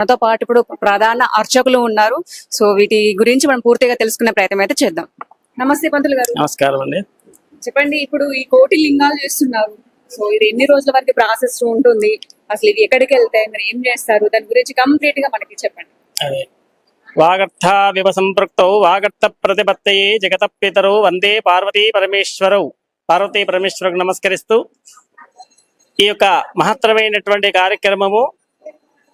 మనతో పాటు ఇప్పుడు ప్రధాన అర్చకులు ఉన్నారు. సో వీటి గురించి మనం పూర్తిగా తెలుసుకునే ప్రయత్నం అయితే చేద్దాం. నమస్తే పంతులు గారు. నమస్కారం అండి. చెప్పండి ఇప్పుడు ఈ కోటి లింగాలు చేస్తున్నారు. సో ఇది ఎన్ని రోజుల వరకు ప్రాసెస్ ఉంటుంది? అసలు ఇవి ఎక్కడికి వెళ్తాయి మరి ఏం చేస్తారు? దాని గురించి కంప్లీట్గా మనకి చెప్పండి. అదే. వాగర్థ వివ సంపృక్తౌ వాగర్థ ప్రతిపత్తయే జగత పితరౌ వందే పార్వతీ పరమేశ్వరౌ. పార్వతీ పరమేశ్వరకు నమస్కరిస్తూ ఈ యొక్క మహత్తరమైనటువంటి కార్యక్రమము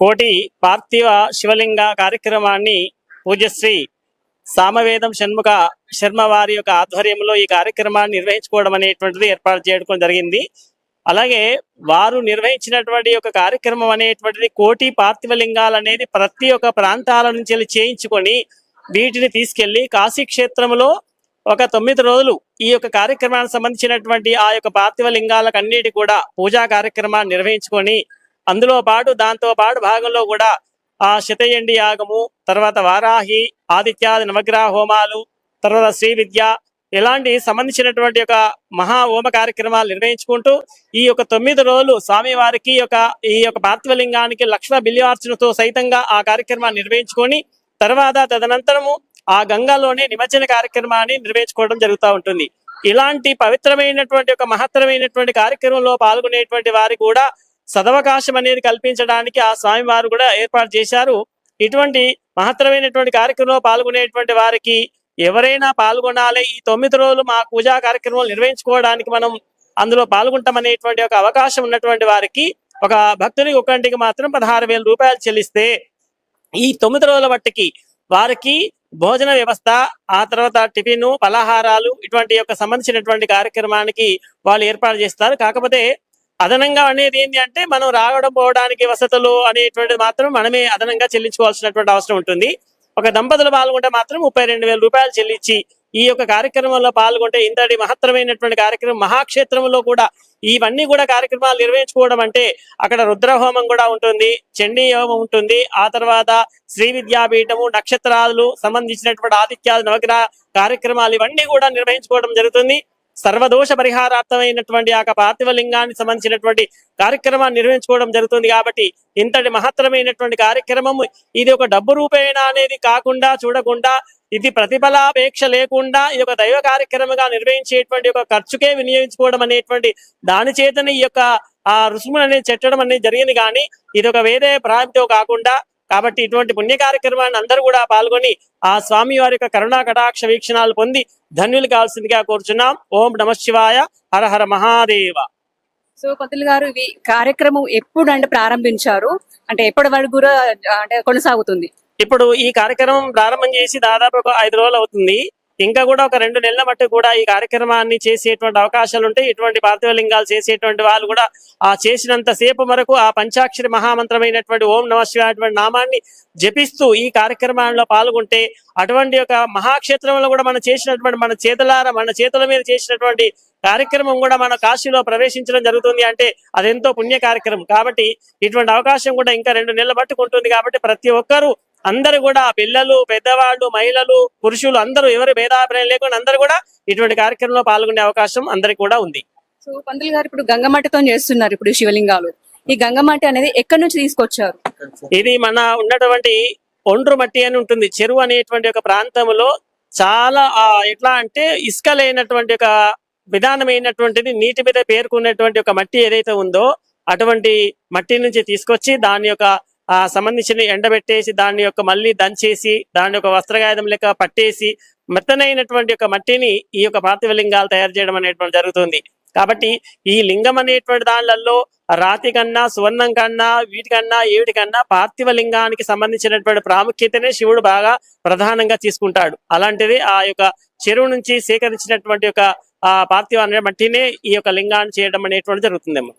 కోటి పార్థివ శివలింగ కార్యక్రమాన్ని పూజశ్రీ సామవేదం షణ్ముఖ శర్మ వారి యొక్క ఆధ్వర్యంలో ఈ కార్యక్రమాన్ని నిర్వహించుకోవడం అనేటువంటిది ఏర్పాటు చేయడం జరిగింది. అలాగే వారు నిర్వహించినటువంటి ఒక కార్యక్రమం అనేటువంటిది కోటి పార్థివలింగాలు అనేది ప్రతి ఒక్క ప్రాంతాల నుంచి వెళ్ళి చేయించుకొని వీటిని తీసుకెళ్ళి కాశీ క్షేత్రంలో ఒక తొమ్మిది రోజులు ఈ యొక్క కార్యక్రమానికి సంబంధించినటువంటి ఆ యొక్క పార్థివ లింగాలకు అన్నిటి కూడా పూజా కార్యక్రమాన్ని నిర్వహించుకొని అందులో పాటు దాంతో పాటు భాగంలో కూడా ఆ శతయండి యాగము తర్వాత వారాహి ఆదిత్యాది నవగ్రహ హోమాలు తర్వాత శ్రీ విద్య ఇలాంటి సంబంధించినటువంటి ఒక మహా హోమ కార్యక్రమాలు నిర్వహించుకుంటూ ఈ యొక్క తొమ్మిది రోజులు స్వామివారికి యొక్క ఈ యొక్క పార్థివలింగానికి లక్ష బిల్యార్చనతో సైతంగా ఆ కార్యక్రమాన్ని నిర్వహించుకొని తర్వాత తదనంతరము ఆ గంగాలోనే నిమజ్జన కార్యక్రమాన్ని నిర్వహించుకోవడం జరుగుతూ ఉంటుంది. ఇలాంటి పవిత్రమైనటువంటి ఒక మహత్తరమైనటువంటి కార్యక్రమంలో పాల్గొనేటువంటి వారికి కూడా సదవకాశం అనేది కల్పించడానికి ఆ స్వామివారు కూడా ఏర్పాటు చేశారు. ఇటువంటి మహత్తరమైనటువంటి కార్యక్రమంలో పాల్గొనేటువంటి వారికి ఎవరైనా పాల్గొనాలి. ఈ తొమ్మిది రోజులు మా పూజా కార్యక్రమాలు నిర్వహించుకోవడానికి మనం అందులో పాల్గొంటామనేటువంటి ఒక అవకాశం ఉన్నటువంటి వారికి ఒక భక్తునికి ఒకటికి మాత్రం పదహారు వేల రూపాయలు చెల్లిస్తే ఈ తొమ్మిది రోజుల మట్టికి వారికి భోజన వ్యవస్థ ఆ తర్వాత టిఫిన్ పలహారాలు ఇటువంటి యొక్క సంబంధించినటువంటి కార్యక్రమానికి వాళ్ళు ఏర్పాటు చేస్తారు. కాకపోతే అదనంగా అనేది ఏంటి అంటే మనం రావడం పోవడానికి వసతులు అనేటువంటిది మాత్రం మనమే అదనంగా చెల్లించుకోవాల్సినటువంటి అవసరం ఉంటుంది. ఒక దంపతులు పాల్గొంటే మాత్రం ముప్పై రెండు వేల రూపాయలు చెల్లించి ఈ యొక్క కార్యక్రమంలో పాల్గొంటే ఇంతటి మహత్తరమైనటువంటి కార్యక్రమం మహాక్షేత్రంలో కూడా ఇవన్నీ కూడా కార్యక్రమాలు నిర్వహించుకోవడం అంటే అక్కడ రుద్రహోమం కూడా ఉంటుంది చండీ హోమం ఉంటుంది. ఆ తర్వాత శ్రీ విద్యాపీఠము నక్షత్రాలు సంబంధించినటువంటి ఆదిత్యాలు నవగ్రహ కార్యక్రమాలు ఇవన్నీ కూడా నిర్వహించుకోవడం జరుగుతుంది. సర్వదోష పరిహారార్థమైనటువంటి ఆ పార్థివ లింగానికి సంబంధించినటువంటి కార్యక్రమాన్ని నిర్వహించుకోవడం జరుగుతుంది కాబట్టి ఇంతటి మహత్తరమైనటువంటి కార్యక్రమము ఇది ఒక డబ్బు రూపేణ అనేది కాకుండా చూడకుండా ఇది ప్రతిఫలాపేక్ష లేకుండా ఇది ఒక దైవ కార్యక్రమంగా నిర్వహించేటువంటి ఒక ఖర్చుకే వినియోగించుకోవడం అనేటువంటి దాని చేతని ఈ యొక్క ఆ రుసుములు అనేది చెట్టడం అనేది జరిగింది కానీ ఇది ఒక వేరే ప్రాంతం కాకుండా కాబట్టి ఇటువంటి పుణ్య కార్యక్రమాన్ని అందరూ కూడా పాల్గొని ఆ స్వామి వారి యొక్క కరుణా కటాక్ష వీక్షణాలు పొంది ధన్యులు కావాల్సిందిగా కోరుచున్నాం. ఓం నమ శివాయ. హర హర మహాదేవ. సో పంతులు గారు ఇవి కార్యక్రమం ఎప్పుడు అంటే ప్రారంభించారు? అంటే ఎప్పటి వరకు కూడా అంటే కొనసాగుతుంది? ఇప్పుడు ఈ కార్యక్రమం ప్రారంభం చేసి దాదాపు ఒక ఐదు రోజులు అవుతుంది. ఇంకా కూడా ఒక రెండు నెలల మట్టు కూడా ఈ కార్యక్రమాన్ని చేసేటువంటి అవకాశాలు ఉంటాయి. ఇటువంటి పార్థివ లింగాలు చేసేటువంటి వాళ్ళు కూడా ఆ చేసినంత సేపు వరకు ఆ పంచాక్షరి మహామంత్రమైనటువంటి ఓం నమ అటువంటి నామాన్ని జపిస్తూ ఈ కార్యక్రమంలో పాల్గొంటే అటువంటి యొక్క మహాక్షేత్రంలో కూడా మనం చేసినటువంటి మన చేతులార మన చేతుల మీద చేసినటువంటి కార్యక్రమం కూడా మన కాశీలో ప్రవేశించడం జరుగుతుంది అంటే అదెంతో పుణ్య కార్యక్రమం కాబట్టి ఇటువంటి అవకాశం కూడా ఇంకా రెండు నెలల పట్టుకుంటుంది కాబట్టి ప్రతి ఒక్కరూ అందరూ కూడా పిల్లలు పెద్దవాళ్ళు మహిళలు పురుషులు అందరూ ఎవరి భేదాభిప్రాయం లేకుండా అందరూ కూడా ఇటువంటి కార్యక్రమంలో పాల్గొనే అవకాశం అందరికి కూడా ఉంది. సో పంతులు గారు ఇప్పుడు గంగమట్టితో చేస్తున్నారు ఇప్పుడు శివలింగాలు. ఈ గంగమట్టి అనేది ఎక్కడి నుంచి తీసుకొచ్చారు? ఇది మన ఉన్నటువంటి ఒండ్రు మట్టి అని ఉంటుంది. చెరువు అనేటువంటి ఒక ప్రాంతంలో చాలా ఎట్లా అంటే ఇసుక లేనటువంటి ఒక విధానమైనటువంటిది నీటి మీద పేర్కొన్నటువంటి ఒక మట్టి ఏదైతే ఉందో అటువంటి మట్టి నుంచి తీసుకొచ్చి దాని యొక్క ఆ సంబంధించిన ఎండబెట్టేసి దాని యొక్క మళ్ళీ దంచేసి దాని యొక్క వస్త్రగాయుధం లెక్క పట్టేసి మెత్తనైనటువంటి యొక్క మట్టిని ఈ యొక్క పార్థివ లింగాలు తయారు చేయడం అనేటువంటి జరుగుతుంది. కాబట్టి ఈ లింగం అనేటువంటి దానిలలో రాతి కన్నా సువర్ణం కన్నా వీటికన్నా ఏవిటికన్నా పార్థివ లింగానికి సంబంధించినటువంటి ప్రాముఖ్యతనే శివుడు బాగా ప్రధానంగా తీసుకుంటాడు. అలాంటిది ఆ యొక్క చెరువు నుంచి సేకరించినటువంటి యొక్క ఆ పార్థివ అనే మట్టినే ఈ యొక్క లింగాన్ని చేయడం అనేటువంటి జరుగుతుందేమో.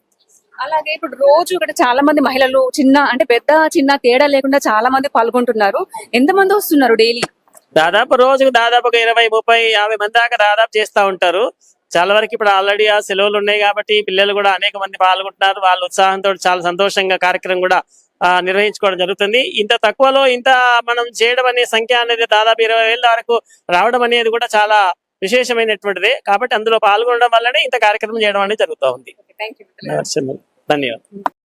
అలాగే ఇప్పుడు రోజు ఇక్కడ చాలా మంది మహిళలు చిన్న అంటే పెద్ద చిన్న తేడా లేకుండా చాలా మంది పాల్గొంటున్నారు. ఎంత మంది వస్తున్నారు డైలీ? దాదాపు రోజుకు దాదాపు ఒక ఇరవై ముప్పై యాభై మంది దాకా దాదాపు చేస్తా ఉంటారు. చాలా వరకు ఇప్పుడు ఆల్రెడీ ఆ సెలవులు ఉన్నాయి కాబట్టి పిల్లలు కూడా అనేక మంది పాల్గొంటున్నారు. వాళ్ళ ఉత్సాహంతో చాలా సంతోషంగా కార్యక్రమం కూడా నిర్వహించుకోవడం జరుగుతుంది. ఇంత తక్కువలో ఇంత మనం చేయడం అనే సంఖ్య అనేది దాదాపు ఇరవై వేల వరకు రావడం అనేది కూడా చాలా విశేషమైనటువంటిదే. కాబట్టి అందులో పాల్గొనడం వల్లనే ఇంత కార్యక్రమం చేయడం అనేది జరుగుతూ ఉంది. 那你啊